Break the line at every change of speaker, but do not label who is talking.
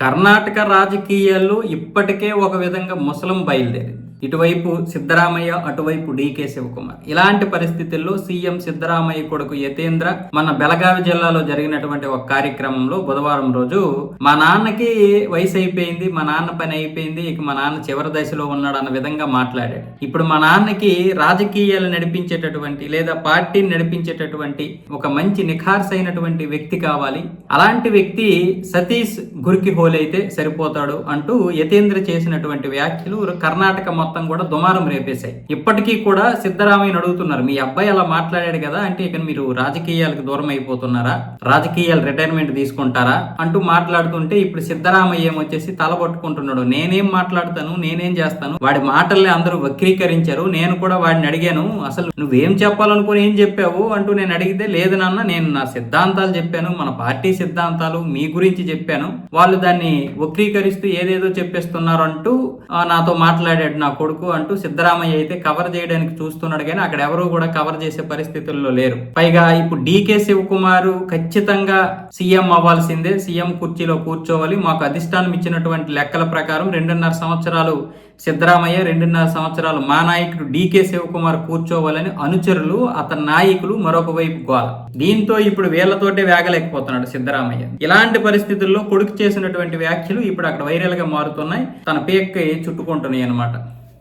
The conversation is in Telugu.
కర్ణాటక రాజకీయాల్లో ఇప్పటికే ఒక విధంగా ముసలం బయలుదేరింది. ఇటువైపు సిద్ధరామయ్య అటువైపు డీకే శివకుమార్. ఇలాంటి పరిస్థితుల్లో సీఎం సిద్ధరామయ్య కొడుకు యతేంద్ర మన బెలగావి జిల్లాలో జరిగినటువంటి ఒక కార్యక్రమంలో బుధవారం రోజు మా నాన్నకి వయసు అయిపోయింది మా నాన్న పని అయిపోయింది ఇక మా నాన్న చివరి దశలో ఉన్నాడు అన్న విధంగా మాట్లాడాడు. ఇప్పుడు మా నాన్నకి రాజకీయాలు నడిపించేటటువంటి లేదా పార్టీని నడిపించేటటువంటి ఒక మంచి నిఖార్సైనటువంటి వ్యక్తి కావాలి. అలాంటి వ్యక్తి సతీష్ గురికి హోలైతే సరిపోతాడు అంటూ యతేంద్ర చేసినటువంటి వ్యాఖ్యలు కర్ణాటక మొత్తం కూడా దుమారం రేపేశాయి. ఇప్పటికీ కూడా సిద్ధరామయ్యని అడుగుతున్నారు మీ అబ్బాయి అలా మాట్లాడాడు కదా అంటే ఇక మీరు రాజకీయాలకు దూరం అయిపోతున్నారా? రాజకీయాలు రిటైర్మెంట్ తీసుకుంటారా? అంటూ మాట్లాడుతుంటే ఇప్పుడు సిద్ధరామయ్య ఏమొచ్చేసి తల పట్టుకుంటున్నాడు నేనేం మాట్లాడతాను నేనేం చేస్తాను? వాడి మాటల్ని అందరూ వక్రీకరించారు నేను కూడా వాడిని అడిగాను అసలు నువ్వేం చెప్పాలనుకుని ఏం చెప్పావు? అంటూ నేను అడిగితే లేదు నాన్న నేను నా సిద్ధాంతాలు చెప్పాను మన పార్టీ సిద్ధాంతాలు మీ గురించి చెప్పాను వాళ్ళు దాన్ని వక్రీకరిస్తూ ఏదేదో చెప్పేస్తున్నారు అంటూ నాతో మాట్లాడాడు నా కొడుకు అంటూ సిద్ధరామయ్య అయితే కవర్ చేయడానికి చూస్తున్నాడు కానీ అక్కడ ఎవరు కూడా కవర్ చేసే పరిస్థితుల్లో లేరు. పైగా ఇప్పుడు డీకే శివకుమార్ ఖచ్చితంగా సీఎం అవ్వాల్సిందే. సీఎం కుర్చీలో కూర్చోవాలి. మాకు అధిష్టానం ఇచ్చినటువంటి లెక్కల ప్రకారం రెండున్నర సంవత్సరాలు సిద్ధరామయ్య రెండున్నర సంవత్సరాలు మా నాయకుడు డీకే శివకుమార్ కూర్చోవాలని అనుచరులు అతని నాయకులు మరొక వైపు గోల. దీంతో ఇప్పుడు వీళ్ళతోటే వేగలేకపోతున్నాడు సిద్ధరామయ్య. ఇలాంటి పరిస్థితుల్లో కొడుకు చేసినటువంటి వ్యాఖ్యలు ఇప్పుడు అక్కడ వైరల్గా మారుతున్నాయి. తన పేక్క చుట్టుకుంటున్నాయి అనమాట